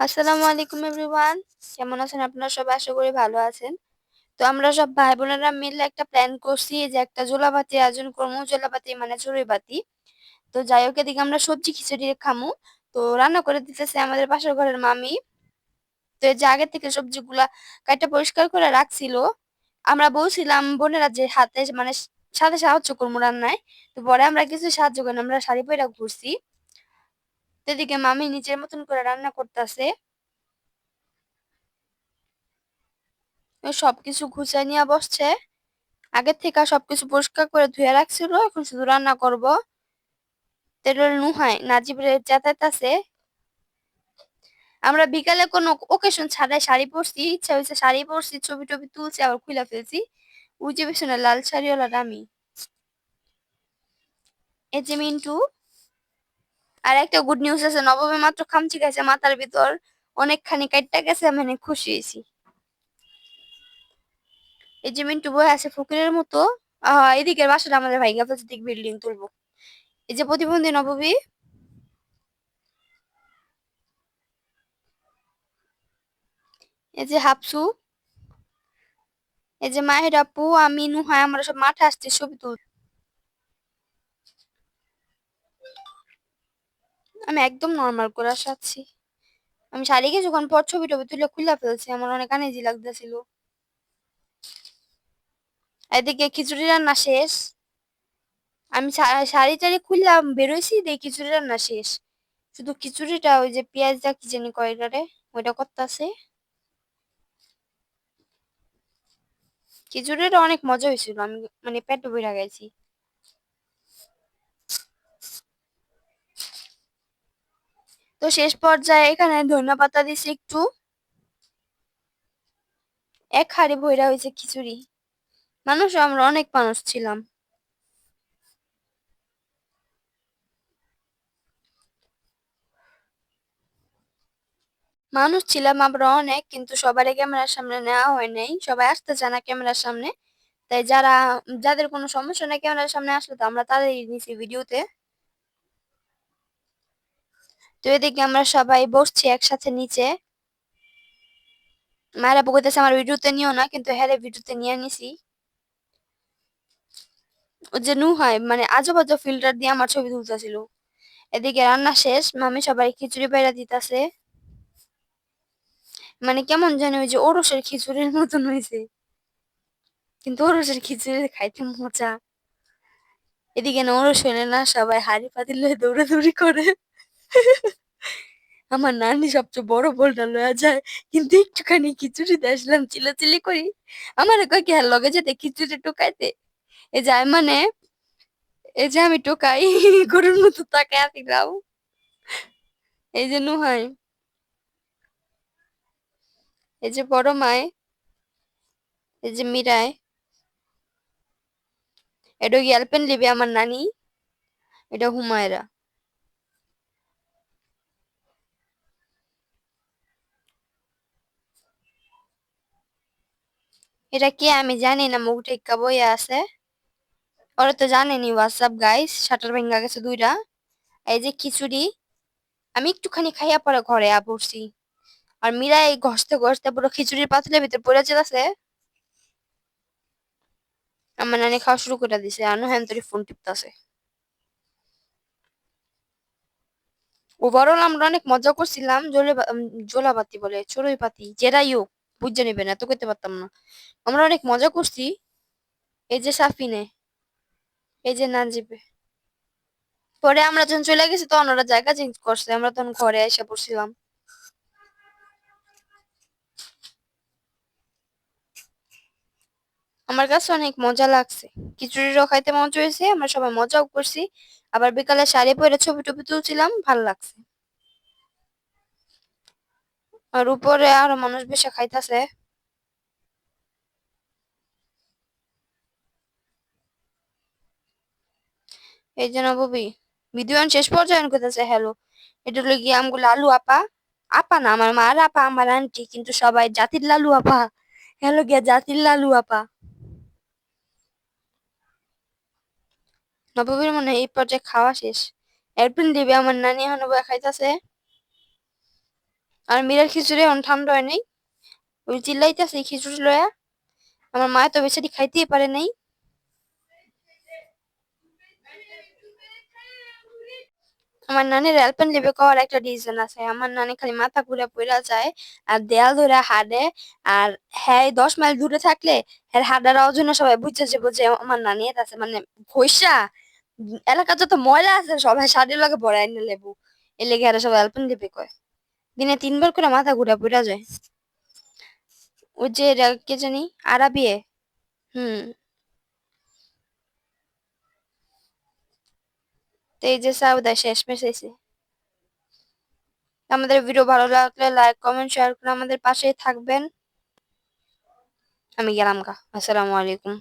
আসসালামু আলাইকুম এভরিওয়ান। কেমন আছেন আপনারা সবাই? আশা করি ভালো আছেন। তো আমরা সব ভাই বোনেরা মিলে একটা প্ল্যান করছি যে একটা জোলাবাতি আয়োজন করব। জোলাবাতি মানে চড়ুই বাতি। তো যাই হোক, এদিকে আমরা সবজি খিচুড়ি খামু। তো রান্না করে দিতেছে আমাদের পাশের ঘরের মামি। তো এই যে আগে থেকে সবজিগুলা কাইটা পরিষ্কার করে রাখছিল, আমরা বলছিলাম বোনেরা যে হাতে মানে সাথে সাহায্য করব রান্নায়। তো পরে আমরা কিছু সাহায্য করি আমরা শাড়ি পরে ঘুরছি। এদিকে মামি নিজের মতন করে রান্না করতেছে। সবকিছু গুছাই নিয়ে বসছে। আগের থেকে সবকিছু পরিষ্কার করে ধুয়ে রাখছিল, এখন শুধু রান্না করব। তেরোল নুহাই নাজিবের যাতায়াত আছে। আমরা বিকালে কোনো ওকেশন ছাড়াই শাড়ি পরছি, ইচ্ছা হয়েছে শাড়ি পরছি, ছবি টবি তুলছি, আবার খুলে ফেলছি। ওই যে পেছনে লাল শাড়িওয়ালা আমি। এই যে মিন্টু আর একটা গুড নিউজ আছে নবমী মাত্র খামচি গেছে মাথার ভিতর অনেকখানি কাটটা গেছে মানে খুশি হয়েছি। এই যে মিন্টু বই আছে ফকিরের মতো এদিকের বাসাটা আমাদের ভাইগা ফেলছে দিক বিল্ডিং তুলবো। এই যে প্রতিবন্ধী নববী, এই যে হাফসু, এই যে মাহের আপু, আমি নুহায় আমরা সব মাঠে আসছি ছবি তুল আমি একদম নর্মাল করে আসাচ্ছি আমি শাড়ি কিছুক্ষণ পর ছবি টবি তুলে খুলে ফেলছি, আমার অনেক আনেজি লাগতেছিল। এদিকে খিচুড়ি রান্না শেষ। আমি শাড়ি টাড়ি খুললাম, বেরোইছি দেখি খিচুড়ি রান্না শেষ। শুধু খিচুড়িটা, ওই যে পেঁয়াজ দা কি জানি কয়টারে ওইটা করতেছে। খিচুড়িটা অনেক মজা হয়েছিল, আমি মানে পেট বইরা গেছি। তো শেষ পর্যায়ে এখানে ধনিয়া পাতা দিছি একটু। এক হাড়ি ভইরা হয়েছে খিচুড়ি। মানুষ, আমরা অনেক মানুষ ছিলাম। মানুষ ছিলাম আমরা অনেক, কিন্তু সবার ক্যামেরার সামনে নেওয়া হয় নাই। সবাই আসতে চায় না ক্যামেরার সামনে। তাই যারা, যাদের কোনো সমস্যা নেই ক্যামেরার সামনে আসলে তো আমরা তাদের নিছি ভিডিওতে। তো এদিকে আমরা সবাই বসছি একসাথে নিচে। মায়েরা বকতেছে, আমার ভিডিওতে নিও না, কিন্তু হ্যাঁ ভিডিওতে নিয়ে নিছি। যে নু হয় মানে আজব আজব ফিল্টার দিয়ে আমার ছবি তুলতেছিল। এদিকে রান্না শেষ, মামি সবাই খিচুড়ি বাইরা দিতেছে। মানে কেমন জানি ওই যে ওরসের খিচুড়ির মতন হয়েছে কিন্তু ওরসের খিচুড়ি খাইতে মজা। এদিকে না ওরস না সবাই হাড়ি পাতিল দৌড়াদৌড়ি করে। আমার নানি সবচেয়ে বড় বলটা লয়া যায়, কিন্তু একটুখানি খিচুড়ি আসলাম, চিলাচিলি করি। আমার কয় কি লগে যেতে খিচুড়ি টোকাইতে? এই যায় মানে এই যে আমি টোকাই, গরুর মতো তাকে আসিলাম এই যে নুহাই, এই যে বড় মায় এই যে মিরায় এটা গিয়ালপেন লিবে আমার নানি এটা হুমায়রা। এটা কে? আমি জানি না, মুখ টেক্কা বইয়া আছে। ওরা তো জানেনি হোয়াটসঅ্যাপ গাইস শাটার ভেঙ্গা গেছে দুইটা। এই যে খিচুড়ি, আমি একটুখানি খাইয়া পরে ঘরে আ পড়ছি আর মীরা এই ঘষতে ঘষতে পুরো খিচুড়ির পাতলের ভিতরে পড়ে যেতেছে। আমার নানি খাওয়া শুরু করে দিছে, আনু হ্যান তোর ফোন টিপতেছে। ওভারঅল আমরা অনেক মজা করছিলাম, জলে জোলাবাতি বলে চড়ুই পাতি যেটাই হোক বুঝে নেবেন এত করতে পারতাম না। আমরা অনেক মজা করছি। এই যে সাফিনে, এই যে নাজিবে পরে আমরা যখন চলে গেছি তখন ওরা জায়গা চেঞ্জ করছে, আমরা তখন ঘরে এসে পড়ছিলাম আমার কাছে অনেক মজা লাগছে। খিচুড়িরও খাইতে মজা হয়েছে আমরা সবাই মজাও করছি। আবার বিকালে শাড়ি পরে ছবি টবি তুলছিলাম, ভালো লাগছে। আর উপরে আরও মানুষ বেশি খাইতেছে। এই যে নবী ভিডিও শেষ পর্যায়ে করতেছে হ্যালো এটা হলো গিয়ে আমগুলো আলু আপা আপা না আমার মার আপা আমার আন্টি কিন্তু সবাই জাতির লালু আপা। হ্যালো গিয়া জাতির লালু আপা। নববীর মনে এই পর্যায়ে খাওয়া শেষ। এরপর দিবে আমার নানি এখন খাইতেছে। আর মীরার খিচুড়ি এখন ঠান্ডা হয় নাই। ওই চিল্লাইতেছে খিচুড়ি লয়া। আমার মা তো বেচারি খাইতেই পারে নাই। আমার নানির অ্যালপেন লিপে করার একটা রিজন আছে। আমার নানি খালি মাথা ঘুরে পড়া যায় আর দেয়াল ধরে হাডে আর হ্যাঁ দশ মাইল দূরে থাকলে হ্যাঁ হাডার জন্য সবাই বুঝছে যে বুঝে আমার নানি আছে। মানে ভৈসা এলাকা যত ময়লা আছে সবাই শাড়ির লগে ভরাই এনে লেবু এ লেগে আর সবাই অ্যালপেন লিপে কয়। দিনে তিনবার করে মাথা ঘুরে পড়া যায়? ওই যে কে জানি? আরাবিয়ে। হুম। তো এই যে সাউদা, শেষমেশ এসে। আমাদের ভিডিও ভালো লাগলে লাইক কমেন্ট শেয়ার করে আমাদের পাশেই থাকবেন। আমি গেলাম গা। আসসালামু আলাইকুম।